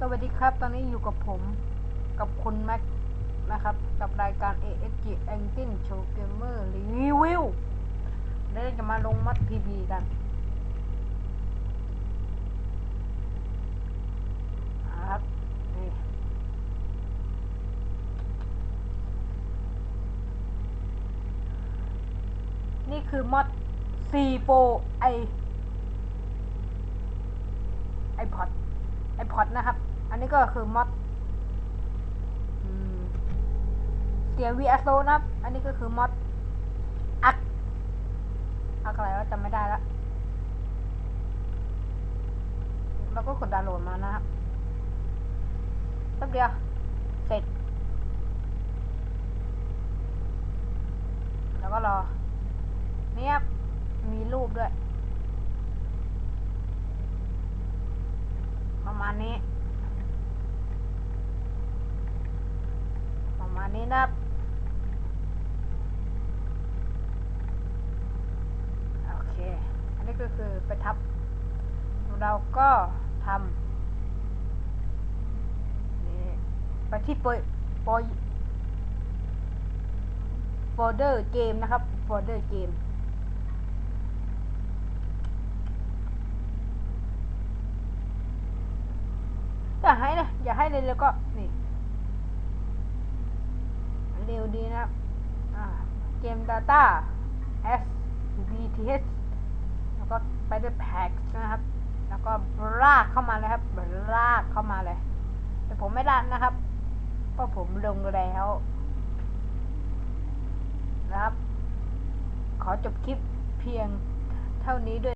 สวัสดีครับ ตอนนี้อยู่กับผมกับคุณแม็กนะครับ กับรายการ ASG Engine Show Gamer Review แล้วจะมาลงมัด PB กันครับนี่นี่คือมัด C Pro i iPod iPod นะครับ อันนี้ก็คือมัดอืมเสียง VSO นะครับ อันนี้ก็คือมัดอักอักอะไรวะจำไม่ได้และแล้วก็กดดาวน์โหลดมานะครับแป๊บเดียว เสร็จ แล้วก็รอเนี่ยมีรูปด้วย ประ มาณนี้ ประมาณนี้นะครับโอเค อันนี้ก็คือไปทับ เราก็ทำนี่ไปที่โปรโปรโฟลเดอร์เกมนะครับโฟลเดอร์เกม อย่าให้นะอย่าให้เลยแล้วก็นี่เร็วดีนะครับเกม Data S B T H แล้วก็ไปด้วยแพ็กนะครับ แล้วก็ลากเข้ามาเลยครับลากเข้ามาเลย แต่ผมไม่ลากนะครับ เพราะผมลงแล้วนะครับ ขอจบคลิปเพียงเท่านี้ด้วย